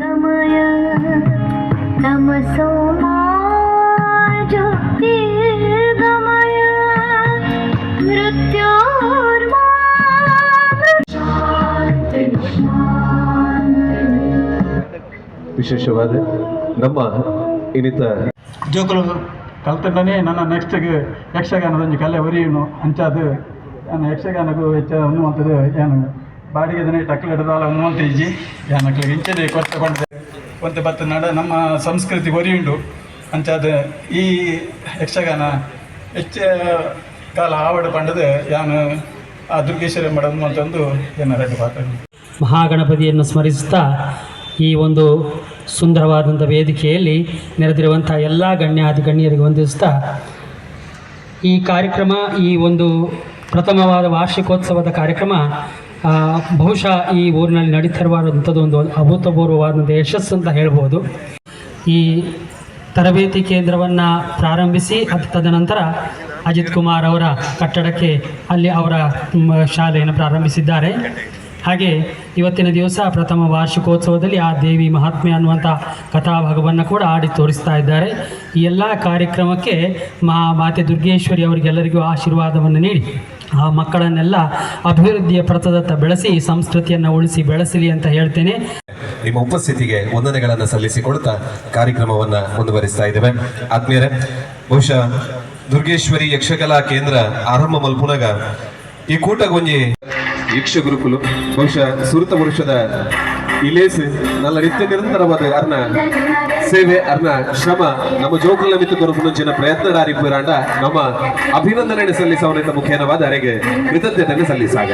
ಗಮಯ ತಮಸೋ ಜ್ಯೋತಿರ್ಗಮಯ ಮೃತ್ಯೋರ್ಮಾ ಶಾಂತಿ ವಿಶೇಷವಾದ ನಮ್ಮ ಇನ್ನಿತ ಜೋಕುಲು ಕಲ್ತಂಡನೇ ನನ್ನ ನೆಕ್ಸ್ಟ್ಗೆ ಯಕ್ಷಗಾನದೊಂದು ಕಲೆ ಒರಿಯನು. ಅಂಚಾದ ನಾನು ಯಕ್ಷಗಾನಕ್ಕೂ ಹೆಚ್ಚು ಅನ್ನುವಂಥದ್ದು ಏನು? ಬಾಡಿಗೆ ದಿನ ಟಕ್ಲ ಹಿಡಿದಾಲ ಅನ್ನುವಂಥ ಇಜ್ಜಿ. ಏನು ಅಕ್ಲಿಗೆ ಇಂಚದೆ ಕೊಂಡೆ ಒಂದು ಬತ್ತು ನಡ, ನಮ್ಮ ಸಂಸ್ಕೃತಿ ಒರಿಯುಂಡು. ಅಂಚಾದ ಈ ಯಕ್ಷಗಾನ ಹೆಚ್ಚ ಕಾಲ ಆವಡ ಪಂಡದೆ ಯಾನು ಆ ದುರ್ಗೇಶ್ವರಿ ಮಾಡೋದು ಅಂತಂದು ಏನಾರ ಪಾತ್ರ. ಮಹಾಗಣಪತಿಯನ್ನು ಸ್ಮರಿಸುತ್ತಾ ಈ ಒಂದು ಸುಂದರವಾದಂಥ ವೇದಿಕೆಯಲ್ಲಿ ನೆರೆದಿರುವಂಥ ಎಲ್ಲ ಗಣ್ಯಾದಿ ಗಣ್ಯರಿಗೆ ವಂದಿಸ್ತಾ ಈ ಕಾರ್ಯಕ್ರಮ, ಈ ಒಂದು ಪ್ರಥಮವಾದ ವಾರ್ಷಿಕೋತ್ಸವದ ಕಾರ್ಯಕ್ರಮ ಬಹುಶಃ ಈ ಊರಿನಲ್ಲಿ ನಡೀತಿರುವಂಥದ್ದು ಒಂದು ಅಭೂತಪೂರ್ವವಾದಂಥ ಯಶಸ್ಸು ಅಂತ ಹೇಳ್ಬೋದು. ಈ ತರಬೇತಿ ಕೇಂದ್ರವನ್ನು ಪ್ರಾರಂಭಿಸಿ, ಅದು ತದನಂತರ ಅಜಿತ್ ಕುಮಾರ್ ಅವರ ಕಟ್ಟಡಕ್ಕೆ ಅಲ್ಲಿ ಅವರ ಶಾಲೆಯನ್ನು ಪ್ರಾರಂಭಿಸಿದ್ದಾರೆ. ಹಾಗೆ ಇವತ್ತಿನ ದಿವಸ ಪ್ರಥಮ ವಾರ್ಷಿಕೋತ್ಸವದಲ್ಲಿ ಆ ದೇವಿ ಮಹಾತ್ಮೆ ಅನ್ನುವಂಥ ಕಥಾಭಾಗವನ್ನು ಕೂಡ ಆಡಿ ತೋರಿಸ್ತಾ ಇದ್ದಾರೆ. ಈ ಎಲ್ಲ ಕಾರ್ಯಕ್ರಮಕ್ಕೆ ಮಾ ಮಾತೆ ದುರ್ಗೇಶ್ವರಿ ಅವರಿಗೆಲ್ಲರಿಗೂ ಆಶೀರ್ವಾದವನ್ನು ನೀಡಿ. ಆ ಮಕ್ಕಳನ್ನೆಲ್ಲ ಅಭಿವೃದ್ಧಿಯ ಪ್ರತದತ್ತ ಬೆಳೆಸಿ, ಸಂಸ್ಕೃತಿಯನ್ನು ಉಳಿಸಿ, ಬೆಳೆಸಲಿ ಅಂತ ಹೇಳ್ತೇನೆ. ನಿಮ್ಮ ಉಪಸ್ಥಿತಿಗೆ ವಂದನೆಗಳನ್ನು ಸಲ್ಲಿಸಿಕೊಡ್ತಾ ಕಾರ್ಯಕ್ರಮವನ್ನು ಮುಂದುವರಿಸ್ತಾ ಇದ್ದೇವೆ. ಆತ್ಮೀಯರೇ, ಬಹುಶಃ ದುರ್ಗೇಶ್ವರಿ ಯಕ್ಷಕಲಾ ಕೇಂದ್ರ ಆರಂಭ ಮಲ್ಪುನಗ ಈ ಕೂಟಗೊಂಜಿ ಯಕ್ಷ ಗುರುಕುಲು ಬಹುಶಃ ಸುರತ ವರುಷದ ಇಲೇಸ್ ನಲ್ಲ ನಿತ್ಯ ನಿರಂತರವಾದ ಅರ್ನ ಸೇವೆ ಅರ್ನ ಶ್ರಮ, ನಮ್ಮ ಜೋಕುಲ ಮಿತ್ತು ಕೊರಪುನಂಚಿನ ಪ್ರಯತ್ನ ದಾರಿಪುರಾಂಡ ನಮ್ಮ ಅಭಿನಂದನೆ ಸಲ್ಲಿಸವನಿಂದ ಮುಖೇನವಾದ ಅರೆಗೆ ಕೃತಜ್ಞತೆಯನ್ನು ಸಲ್ಲಿಸಾಗ.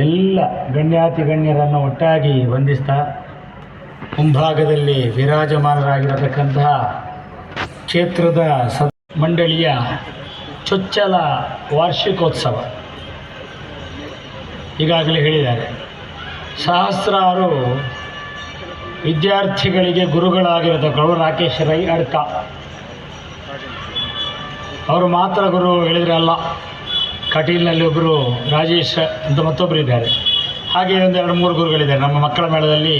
ಎಲ್ಲ ಗಣ್ಯಾತಿ ಗಣ್ಯರನ್ನು ಒಟ್ಟಾಗಿ ವಂದಿಸ್ತಾ ಮುಂಭಾಗದಲ್ಲಿ ವಿರಾಜಮಾನರಾಗಿರತಕ್ಕಂತಹ ಕ್ಷೇತ್ರದ ಸ ಮಂಡಳಿಯ ಚೊಚ್ಚಲ ವಾರ್ಷಿಕೋತ್ಸವ. ಈಗಾಗಲೇ ಹೇಳಿದ್ದಾರೆ. ಸಹಸ್ರಾರು ವಿದ್ಯಾರ್ಥಿಗಳಿಗೆ ಗುರುಗಳಾಗಿರತಕ್ಕಳು ರಾಕೇಶ್ ರೈ ಅಡ್ಕ. ಅವರು ಮಾತ್ರ ಗುರು ಹೇಳಿದ್ರೆ ಅಲ್ಲ. ಕಟೀಲ್ನಲ್ಲಿ ಒಬ್ಬರು ರಾಜೇಶ್ ಅಂತ ಮತ್ತೊಬ್ಬರು ಇದ್ದಾರೆ. ಹಾಗೆ ಒಂದು ಎರಡು ಮೂರು ಗುರುಗಳಿದ್ದಾರೆ. ನಮ್ಮ ಮಕ್ಕಳ ಮೇಳದಲ್ಲಿ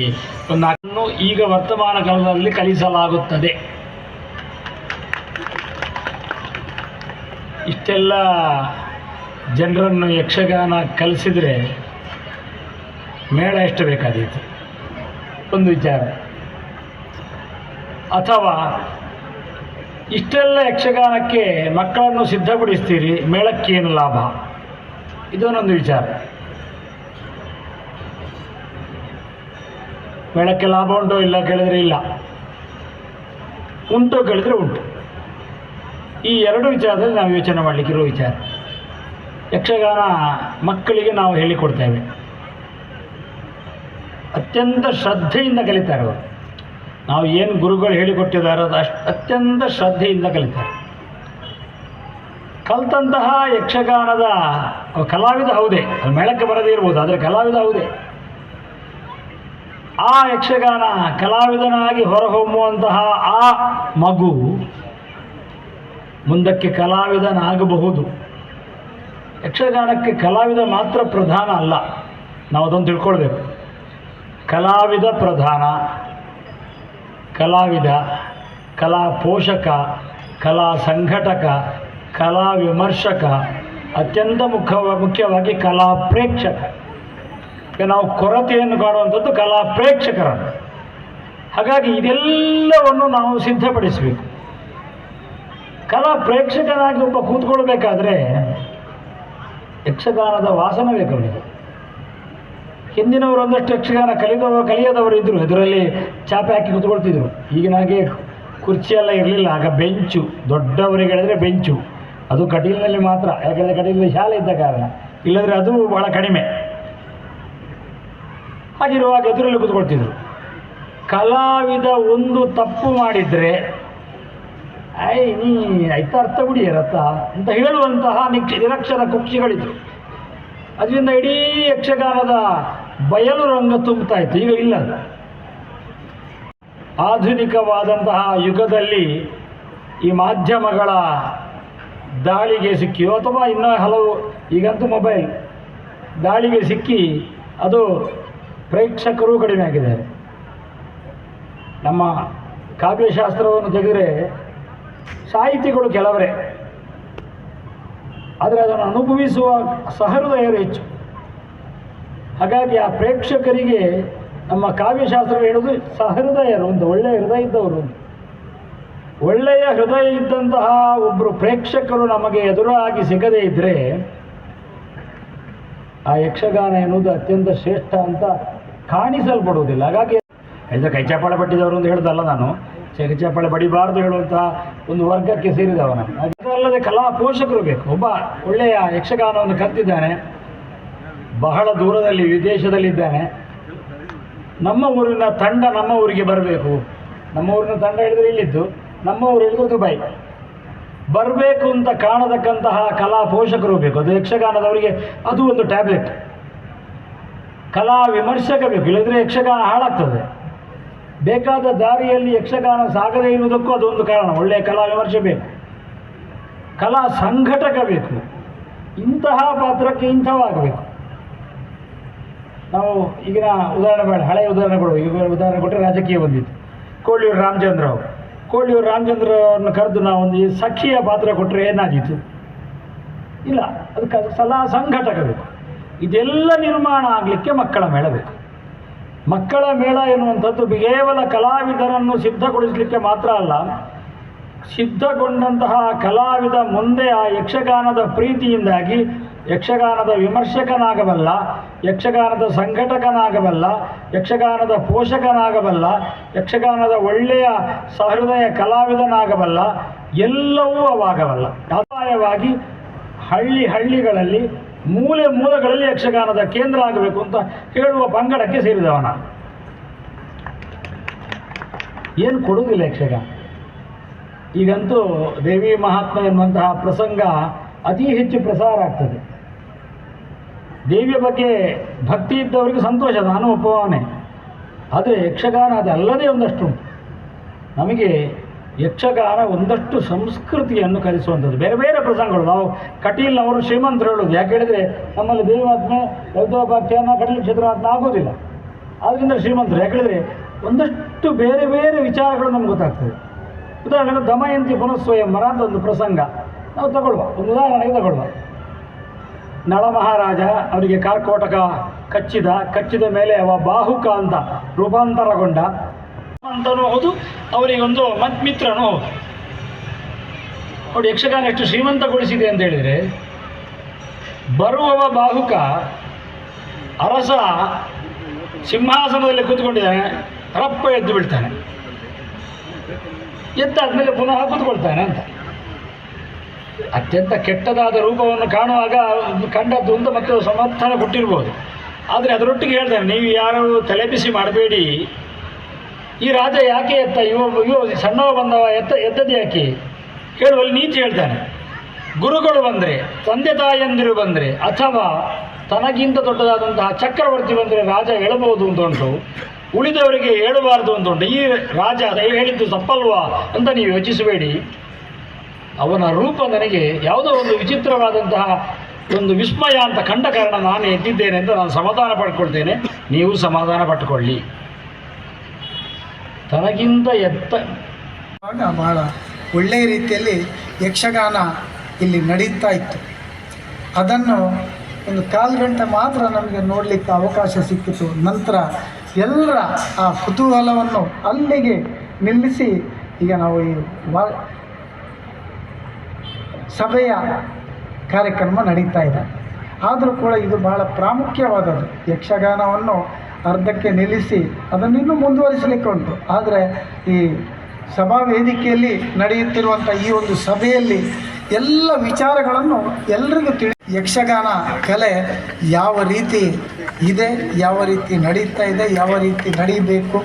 ಒಂದು ಅನ್ನು ಈಗ ವರ್ತಮಾನ ಕಾಲದಲ್ಲಿ ಕಲಿಸಲಾಗುತ್ತದೆ. ಇಷ್ಟೆಲ್ಲ ಜನರನ್ನು ಯಕ್ಷಗಾನ ಕಲಿಸಿದರೆ ಮೇಳ ಎಷ್ಟು ಬೇಕಾದೀತು? ಒಂದು ವಿಚಾರ. ಅಥವಾ ಇಷ್ಟೆಲ್ಲ ಯಕ್ಷಗಾನಕ್ಕೆ ಮಕ್ಕಳನ್ನು ಸಿದ್ಧಪಡಿಸ್ತೀರಿ ಮೇಳಕ್ಕೇನು ಲಾಭ? ಇದೊಂದೊಂದು ವಿಚಾರ. ಮೇಳಕ್ಕೆ ಲಾಭ ಉಂಟೋ ಇಲ್ಲ ಕೇಳಿದ್ರೆ ಇಲ್ಲ. ಉಂಟೋ ಕೇಳಿದ್ರೆ ಉಂಟು. ಈ ಎರಡು ವಿಚಾರದಲ್ಲಿ ನಾವು ಯೋಚನೆ ಮಾಡಲಿಕ್ಕಿರೋ ವಿಚಾರ. ಯಕ್ಷಗಾನ ಮಕ್ಕಳಿಗೆ ನಾವು ಹೇಳಿಕೊಡ್ತೇವೆ. ಅತ್ಯಂತ ಶ್ರದ್ಧೆಯಿಂದ ಕಲಿತಾರೆ ಅವರು ನಾವು ಏನು ಗುರುಗಳು ಹೇಳಿಕೊಟ್ಟಿದ್ದಾರೆ ಅದು ಅಷ್ಟು ಅತ್ಯಂತ ಶ್ರದ್ಧೆಯಿಂದ ಕಲಿತಾರೆ. ಕಲ್ತಂತಹ ಯಕ್ಷಗಾನದ ಕಲಾವಿದ ಹೌದೇ, ಅದು ಮೇಳಕ್ಕೆ ಬರದೇ ಇರ್ಬೋದು, ಆದರೆ ಕಲಾವಿದ ಹೌದೇ. ಆ ಯಕ್ಷಗಾನ ಕಲಾವಿದನಾಗಿ ಹೊರಹೊಮ್ಮುವಂತಹ ಆ ಮಗು ಮುಂದಕ್ಕೆ ಕಲಾವಿದನಾಗಬಹುದು. ಯಕ್ಷಗಾನಕ್ಕೆ ಕಲಾವಿದ ಮಾತ್ರ ಪ್ರಧಾನ ಅಲ್ಲ. ನಾವು ಅದನ್ನು ತಿಳ್ಕೊಳ್ಬೇಕು. ಕಲಾವಿದ ಪ್ರಧಾನ. ಕಲಾವಿದ, ಕಲಾ ಪೋಷಕ, ಕಲಾ ಸಂಘಟಕ, ಕಲಾ ವಿಮರ್ಶಕ, ಅತ್ಯಂತ ಮುಖ್ಯ, ಮುಖ್ಯವಾಗಿ ಕಲಾ ಪ್ರೇಕ್ಷಕ. ನಾವು ಕೊರತೆಯನ್ನು ಕಾಣುವಂಥದ್ದು ಕಲಾ ಪ್ರೇಕ್ಷಕರನ್ನು. ಹಾಗಾಗಿ ಇದೆಲ್ಲವನ್ನು ನಾವು ಸಿದ್ಧಪಡಿಸಬೇಕು. ಕಲಾ ಪ್ರೇಕ್ಷಕನಾಗಿ ಒಬ್ಬ ಕೂತ್ಕೊಳ್ಬೇಕಾದ್ರೆ ಯಕ್ಷಗಾನದ ವಾಸನೆ ಬೇಕು ಅವನಿಗೆ ಹಿಂದಿನವರು ಒಂದಷ್ಟು ಯಕ್ಷಗಾನ ಕಲಿದವರು ಕಲಿಯದವರು ಇದ್ದರು ಇದರಲ್ಲಿ ಚಾಪೆ ಹಾಕಿ ಕೂತ್ಕೊಳ್ತಿದ್ರು. ಈಗಿನ ಹಾಗೆ ಕುರ್ಚಿ ಎಲ್ಲ ಇರಲಿಲ್ಲ. ಆಗ ಬೆಂಚು, ದೊಡ್ಡವರಿಗೆ ಹೇಳಿದ್ರೆ ಬೆಂಚು. ಅದು ಕಟೀಲಿನಲ್ಲಿ ಮಾತ್ರ. ಯಾಕೆಂದರೆ ಕಟೀಲಿನಲ್ಲಿ ಶಾಲೆ ಇದ್ದ ಕಾರಣ. ಇಲ್ಲದ್ರೆ ಅದು ಬಹಳ ಕಡಿಮೆ. ಹಾಗಿರುವಾಗ ಎದುರಲ್ಲಿ ಕೂತ್ಕೊಳ್ತಿದ್ರು. ಕಲಾವಿದ ಒಂದು ತಪ್ಪು ಮಾಡಿದರೆ ಐ ನೀ ಆಯ್ತಾ ಅರ್ಥ ಬಿಡಿಯರತ್ತ ಅಂತ ಹೇಳುವಂತಹ ನಿಕ್ಷ ನಿರಕ್ಷರ ಕುಕ್ಷಿಗಳಿದ್ರು. ಅದರಿಂದ ಇಡೀ ಯಕ್ಷಗಾನದ ಬಯಲು ರಂಗ ತುಂಬುತ್ತಾ ಇತ್ತು. ಈಗ ಇಲ್ಲ. ಆಧುನಿಕವಾದಂತಹ ಯುಗದಲ್ಲಿ ಈ ಮಾಧ್ಯಮಗಳ ದಾಳಿಗೆ ಸಿಕ್ಕಿಯೋ ಅಥವಾ ಇನ್ನೂ ಹಲವು, ಈಗಂತೂ ಮೊಬೈಲ್ ದಾಳಿಗೆ ಸಿಕ್ಕಿ ಅದು ಪ್ರೇಕ್ಷಕರು ಕಡಿಮೆ ಆಗಿದ್ದಾರೆ ನಮ್ಮ ಕಾವ್ಯಶಾಸ್ತ್ರವನ್ನು ತೆಗೆದರೆ ಸಾಹಿತಿಗಳು ಕೆಲವರೇ. ಆದರೆ ಅದನ್ನು ಅನುಭವಿಸುವ ಸಹೃದಯರು ಹೆಚ್ಚು. ಹಾಗಾಗಿ ಆ ಪ್ರೇಕ್ಷಕರಿಗೆ ನಮ್ಮ ಕಾವ್ಯಶಾಸ್ತ್ರ ಹೇಳೋದು ಸಹೃದಯರು, ಒಂದು ಒಳ್ಳೆಯ ಹೃದಯ ಇದ್ದವರು. ಒಳ್ಳೆಯ ಹೃದಯ ಇದ್ದಂತಹ ಒಬ್ಬರು ಪ್ರೇಕ್ಷಕರು ನಮಗೆ ಎದುರಾಗಿ ಸಿಗದೇ ಇದ್ದರೆ ಆ ಯಕ್ಷಗಾನ ಎನ್ನುವುದು ಅತ್ಯಂತ ಶ್ರೇಷ್ಠ ಅಂತ ಕಾಣಿಸಲ್ಪಡುವುದಿಲ್ಲ. ಹಾಗಾಗಿ ಕೈ ಚಪ್ಪಾಳೆ ಬಟ್ಟಿದವರು ಅಂತ ಹೇಳ್ದಲ್ಲ ನಾನು. ಚಪ್ಪಾಳೆ ಬಡಿಬಾರ್ದು ಹೇಳುವಂತಹ ಒಂದು ವರ್ಗಕ್ಕೆ ಸೇರಿದವನ. ಅದಲ್ಲದೆ ಕಲಾ ಪೋಷಕರು ಬೇಕು. ಒಬ್ಬ ಒಳ್ಳೆಯ ಯಕ್ಷಗಾನವನ್ನು ಕಲ್ತಿದ್ದಾನೆ. ಬಹಳ ದೂರದಲ್ಲಿ ವಿದೇಶದಲ್ಲಿದ್ದಾನೆ. ನಮ್ಮ ಊರಿನ ತಂಡ ನಮ್ಮ ಊರಿಗೆ ಬರಬೇಕು. ನಮ್ಮ ಊರಿನ ತಂಡ ಹೇಳಿದರೆ ಇಲ್ಲಿದ್ದು. ನಮ್ಮ ಊರು ಹೇಳಿದ್ರೆ ದುಬೈ. ಬರಬೇಕು ಅಂತ ಕಾಣತಕ್ಕಂತಹ ಕಲಾ ಪೋಷಕರು ಬೇಕು. ಅದು ಯಕ್ಷಗಾನದವರಿಗೆ ಅದು ಒಂದು ಟ್ಯಾಬ್ಲೆಟ್. ಕಲಾ ವಿಮರ್ಶಕ ಬೇಕು. ಇಲ್ಲದ್ರೆ ಯಕ್ಷಗಾನ ಹಾಳಾಗ್ತದೆ. ಬೇಕಾದ ದಾರಿಯಲ್ಲಿ ಯಕ್ಷಗಾನ ಸಾಗದೇ ಇರುವುದಕ್ಕೂ ಅದೊಂದು ಕಾರಣ. ಒಳ್ಳೆಯ ಕಲಾ ವಿಮರ್ಶೆ ಬೇಕು. ಕಲಾ ಸಂಘಟಕ ಬೇಕು. ಇಂತಹ ಪಾತ್ರಕ್ಕೆ ಇಂಥವಾಗಬೇಕು. ನಾವು ಈಗಿನ ಉದಾಹರಣೆ ಬೇಡ, ಹಳೆಯ ಉದಾಹರಣೆ ಕೊಡುವ, ಈಗ ಉದಾಹರಣೆ ಕೊಟ್ಟರೆ ರಾಜಕೀಯ ಬಂದಿತ್ತು. ಕೋಳಿಯೂರು ರಾಮಚಂದ್ರ ಅವರು. ಕೋಳಿಯೂರು ರಾಮಚಂದ್ರ ಅವ್ರನ್ನ ಕರೆದು ನಾವು ಒಂದು ಈ ಸಖಿಯ ಪಾತ್ರ ಕೊಟ್ಟರೆ ಏನಾದೀತು? ಇಲ್ಲ, ಅದಕ್ಕೆ ಸಲಾ ಸಂಘಟಕ ಬೇಕು. ಇದೆಲ್ಲ ನಿರ್ಮಾಣ ಆಗಲಿಕ್ಕೆ ಮಕ್ಕಳ ಮೇಳ ಬೇಕು. ಮಕ್ಕಳ ಮೇಳ ಎನ್ನುವಂಥದ್ದು ಕೇವಲ ಕಲಾವಿದರನ್ನು ಸಿದ್ಧಗೊಳಿಸಲಿಕ್ಕೆ ಮಾತ್ರ ಅಲ್ಲ, ಸಿದ್ಧಗೊಂಡಂತಹ ಕಲಾವಿದ ಮುಂದೆ ಆ ಯಕ್ಷಗಾನದ ಪ್ರೀತಿಯಿಂದಾಗಿ, ಯಕ್ಷಗಾನದ ವಿಮರ್ಶಕನಾಗಬಲ್ಲ, ಯಕ್ಷಗಾನದ ಸಂಘಟಕನಾಗಬಲ್ಲ, ಯಕ್ಷಗಾನದ ಪೋಷಕನಾಗಬಲ್ಲ, ಯಕ್ಷಗಾನದ ಒಳ್ಳೆಯ ಸಹೃದಯ ಕಲಾವಿದನಾಗಬಲ್ಲ, ಎಲ್ಲವೂ ಅವಾಗಬಲ್ಲ. ಅಪಾಯವಾಗಿ ಹಳ್ಳಿ ಹಳ್ಳಿಗಳಲ್ಲಿ ಮೂಲೆ ಮೂಲಗಳಲ್ಲಿ ಯಕ್ಷಗಾನದ ಕೇಂದ್ರ ಆಗಬೇಕು ಅಂತ ಹೇಳುವ ಪಂಗಡಕ್ಕೆ ಸೇರಿದವನ ಏನು ಕೊಡುವುದಿಲ್ಲ ಯಕ್ಷಗಾನ. ಈಗಂತೂ ದೇವಿ ಮಹಾತ್ಮ ಎನ್ನುವಂತಹ ಪ್ರಸಂಗ ಅತಿ ಹೆಚ್ಚು ಪ್ರಸಾರ ಆಗ್ತದೆ. ದೇವಿಯ ಬಗ್ಗೆ ಭಕ್ತಿ ಇದ್ದವರಿಗೆ ಸಂತೋಷ, ನಾನು ಒಪ್ಪುವವನೇ. ಆದರೆ ಯಕ್ಷಗಾನ ಅದಲ್ಲದೆ ಒಂದಷ್ಟು ನಮಗೆ ಯಕ್ಷಗಾನ ಒಂದಷ್ಟು ಸಂಸ್ಕೃತಿಯನ್ನು ಕಲಿಸುವಂಥದ್ದು. ಬೇರೆ ಬೇರೆ ಪ್ರಸಂಗಗಳು. ನಾವು ಕಟೀಲ್ನವರು ಶ್ರೀಮಂತರು ಹೇಳೋದು. ಯಾಕೆ ಹೇಳಿದರೆ ನಮ್ಮಲ್ಲಿ ದೇವಾತ್ಮೆ ಯೌದೋಪಾಖ್ಯಾನ ಕಟೀಲ್ ಕ್ಷೇತ್ರವಾತ್ಮ ಆಗೋದಿಲ್ಲ. ಆದ್ದರಿಂದ ಶ್ರೀಮಂತರು. ಯಾಕೆ ಹೇಳಿದರೆ ಒಂದಷ್ಟು ಬೇರೆ ಬೇರೆ ವಿಚಾರಗಳು ನಮ್ಗೆ ಗೊತ್ತಾಗ್ತದೆ. ಉದಾಹರಣೆಗೆ ದಮಯಂತಿ ಪುನಃಸ್ವಯಂವರ ಅಂತ ಒಂದು ಪ್ರಸಂಗ. ನಾವು ತಗೊಳ್ಳುವ ಒಂದು ಉದಾಹರಣೆಗೆ ತಗೊಳ್ಳುವ ನಳ ಮಹಾರಾಜ ಅವರಿಗೆ ಕಾರ್ಕೋಟಕ ಕಚ್ಚಿದ ಕಚ್ಚಿದ ಮೇಲೆ ಅವ ಬಾಹುಕ ಅಂತ ರೂಪಾಂತರಗೊಂಡ. ಅಂತನೂ ಹೌದು ಅವರಿಗೊಂದು ಮತ್ ಮಿತ್ರನು ನೋಡಿ ಯಕ್ಷಗಾನ ಎಷ್ಟು ಶ್ರೀಮಂತಗೊಳಿಸಿದೆ ಅಂತ ಹೇಳಿದರೆ, ಬರುವವ ಬಾಹುಕ ಅರಸ ಸಿಂಹಾಸನದಲ್ಲಿ ಕೂತ್ಕೊಂಡಿದ್ದಾನೆ, ರಪ್ಪ ಎದ್ದು ಬಿಡ್ತಾನೆ ಎದ್ದಾದ್ಮೇಲೆ ಪುನಃ ಕೂತ್ಕೊಳ್ತಾನೆ ಅಂತ. ಅತ್ಯಂತ ಕೆಟ್ಟದಾದ ರೂಪವನ್ನು ಕಾಣುವಾಗ ಕಂಡದ್ದು ಅಂತ ಮತ್ತೆ ಸಮರ್ಥನೆ ಕೊಟ್ಟಿರ್ಬೋದು. ಆದರೆ ಅದರೊಟ್ಟಿಗೆ ಹೇಳ್ತಾನೆ ನೀವು ಯಾರು ತಲೆಬಿಸಿ ಮಾಡಬೇಡಿ ಈ ರಾಜ ಯಾಕೆ ಎತ್ತ? ಇವ ಇವ ಸಣ್ಣವ ಬಂದವ ಎತ್ತ ಎತ್ತದ ಯಾಕೆ? ಹೇಳುವಲ್ಲಿ ನೀತಿ ಹೇಳ್ತಾನೆ. ಗುರುಗಳು ಬಂದರೆ, ತಂದೆ ತಾಯಿಯಂದಿರು ಬಂದರೆ, ಅಥವಾ ತನಗಿಂತ ದೊಡ್ಡದಾದಂತಹ ಚಕ್ರವರ್ತಿ ಬಂದರೆ ರಾಜ ಹೇಳಬಹುದು ಅಂತ ಉಂಟು ಉಳಿದವರಿಗೆ ಹೇಳಬಾರದು ಅಂತ ಉಂಟು ಈ ರಾಜ ಹೇಳಿದ್ದು ತಪ್ಪಲ್ವಾ ಅಂತ ನೀವು ಯೋಚಿಸಬೇಡಿ. ಅವನ ರೂಪ ನನಗೆ ಯಾವುದೋ ಒಂದು ವಿಚಿತ್ರವಾದಂತಹ ಒಂದು ವಿಸ್ಮಯ ಅಂತ ಕಂಡ ಕಾರಣ ನಾನು ಎದ್ದಿದ್ದೇನೆ ಅಂತ ನಾನು ಸಮಾಧಾನ ಪಡ್ಕೊಳ್ತೇನೆ. ನೀವು ಸಮಾಧಾನ ಪಟ್ಟುಕೊಳ್ಳಿ ತನಗಿಂತ ಎತ್ತ. ಬಹಳ ಒಳ್ಳೆಯ ರೀತಿಯಲ್ಲಿ ಯಕ್ಷಗಾನ ಇಲ್ಲಿ ನಡೀತಾ ಇತ್ತು. ಅದನ್ನು ಒಂದು ಕಾಲು ಗಂಟೆ ಮಾತ್ರ ನಮಗೆ ನೋಡಲಿಕ್ಕೆ ಅವಕಾಶ ಸಿಕ್ಕಿತು. ನಂತರ ಎಲ್ಲರ ಆ ಕುತೂಹಲವನ್ನು ಅಲ್ಲಿಗೆ ನಿಲ್ಲಿಸಿ ಈಗ ನಾವು ಈ ಸಭೆಯ ಕಾರ್ಯಕ್ರಮ ನಡೀತಾ ಇದೆ. ಆದರೂ ಕೂಡ ಇದು ಬಹಳ ಪ್ರಾಮುಖ್ಯವಾದದ್ದು. ಯಕ್ಷಗಾನವನ್ನು ಅರ್ಧಕ್ಕೆ ನಿಲ್ಲಿಸಿ ಅದನ್ನು ಇನ್ನೂ ಮುಂದುವರಿಸಲಿಕ್ಕೆ ಉಂಟು. ಆದರೆ ಈ ಸಭಾ ವೇದಿಕೆಯಲ್ಲಿ ನಡೆಯುತ್ತಿರುವಂಥ ಈ ಒಂದು ಸಭೆಯಲ್ಲಿ ಎಲ್ಲ ವಿಚಾರಗಳನ್ನು ಎಲ್ರಿಗೂ ತಿಳಿ ಯಕ್ಷಗಾನ ಕಲೆ ಯಾವ ರೀತಿ ಇದೆ, ಯಾವ ರೀತಿ ನಡೀತಾ ಇದೆ, ಯಾವ ರೀತಿ ನಡೀಬೇಕು,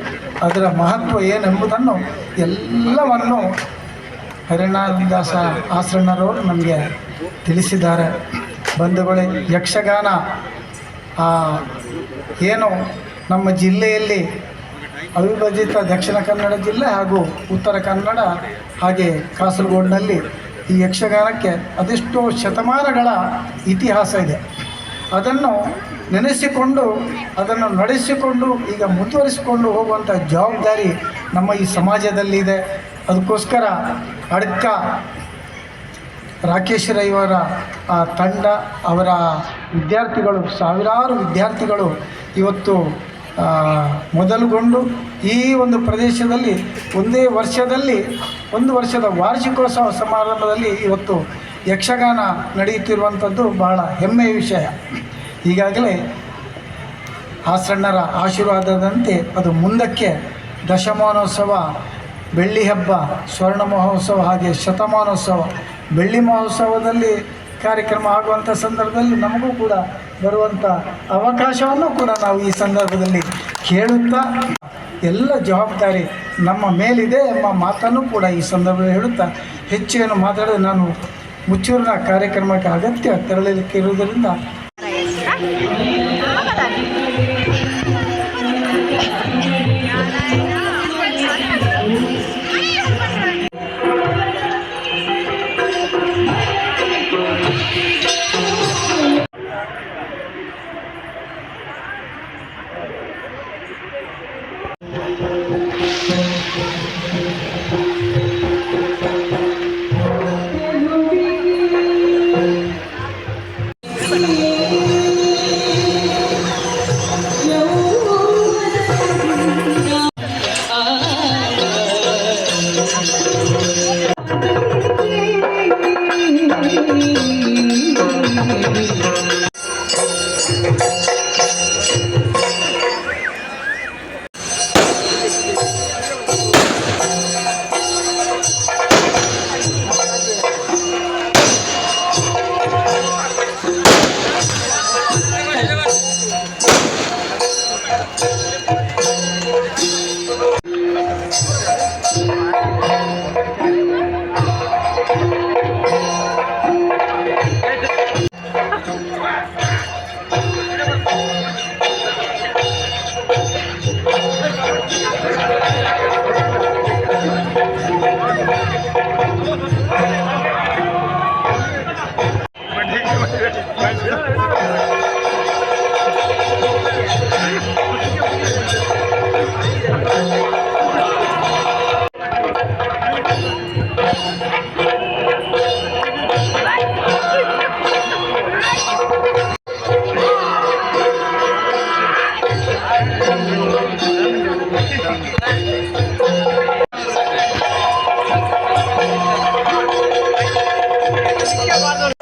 ಅದರ ಮಹತ್ವ ಏನೆಂಬುದನ್ನು ಎಲ್ಲವನ್ನು ಹರಿಣಾದಾಸ ಆಸರಣರವರು ನಮಗೆ ತಿಳಿಸಿದ್ದಾರೆ. ಬಂಧುಗಳೇ, ಯಕ್ಷಗಾನ ಏನು ನಮ್ಮ ಜಿಲ್ಲೆಯಲ್ಲಿ ಅವಿಭಜಿತ ದಕ್ಷಿಣ ಕನ್ನಡ ಜಿಲ್ಲೆ ಹಾಗೂ ಉತ್ತರ ಕನ್ನಡ ಹಾಗೆ ಕಾಸರಗೋಡಿನಲ್ಲಿ ಈ ಯಕ್ಷಗಾನಕ್ಕೆ ಅದೆಷ್ಟೋ ಶತಮಾನಗಳ ಇತಿಹಾಸ ಇದೆ. ಅದನ್ನು ನೆನೆಸಿಕೊಂಡು, ಅದನ್ನು ನಡೆಸಿಕೊಂಡು, ಈಗ ಮುಂದುವರಿಸಿಕೊಂಡು ಹೋಗುವಂಥ ಜವಾಬ್ದಾರಿ ನಮ್ಮ ಈ ಸಮಾಜದಲ್ಲಿದೆ. ಅದಕ್ಕೋಸ್ಕರ ಅಡ್ಕ ರಾಕೇಶ್ ರೈವರ ಆ ತಂಡ, ಅವರ ವಿದ್ಯಾರ್ಥಿಗಳು, ಸಾವಿರಾರು ವಿದ್ಯಾರ್ಥಿಗಳು ಇವತ್ತು ಮೊದಲುಗೊಂಡು ಈ ಒಂದು ಪ್ರದೇಶದಲ್ಲಿ ಒಂದೇ ವರ್ಷದಲ್ಲಿ, ಒಂದು ವರ್ಷದ ವಾರ್ಷಿಕೋತ್ಸವ ಸಮಾರಂಭದಲ್ಲಿ ಇವತ್ತು ಯಕ್ಷಗಾನ ನಡೆಯುತ್ತಿರುವಂಥದ್ದು ಬಹಳ ಹೆಮ್ಮೆಯ ವಿಷಯ. ಈಗಾಗಲೇ ಆಸಣ್ಣರ ಆಶೀರ್ವಾದದಂತೆ ಅದು ಮುಂದಕ್ಕೆ ದಶಮಾನೋತ್ಸವ, ಬೆಳ್ಳಿ ಹಬ್ಬ, ಸ್ವರ್ಣ ಮಹೋತ್ಸವ ಹಾಗೆ ಶತಮಾನೋತ್ಸವ, ಬೆಳ್ಳಿ ಮಹೋತ್ಸವದಲ್ಲಿ ಕಾರ್ಯಕ್ರಮ ಆಗುವಂಥ ಸಂದರ್ಭದಲ್ಲಿ ನಮಗೂ ಕೂಡ ಬರುವಂಥ ಅವಕಾಶವನ್ನು ಕೂಡ ನಾವು ಈ ಸಂದರ್ಭದಲ್ಲಿ ಕೇಳುತ್ತಾ ಎಲ್ಲ ಜವಾಬ್ದಾರಿ ನಮ್ಮ ಮೇಲಿದೆ ಎಂಬ ಮಾತನ್ನು ಕೂಡ ಈ ಸಂದರ್ಭದಲ್ಲಿ ಹೇಳುತ್ತಾ ಹೆಚ್ಚು ಏನು ಮಾತಾಡೋದು ನಾನು ಮುಚ್ಚೂರಿನ ಕಾರ್ಯಕ್ರಮಕ್ಕೆ ಅಗತ್ಯ ತೆರಳಲಿಕ್ಕೆ ಇರುವುದರಿಂದ Eduardo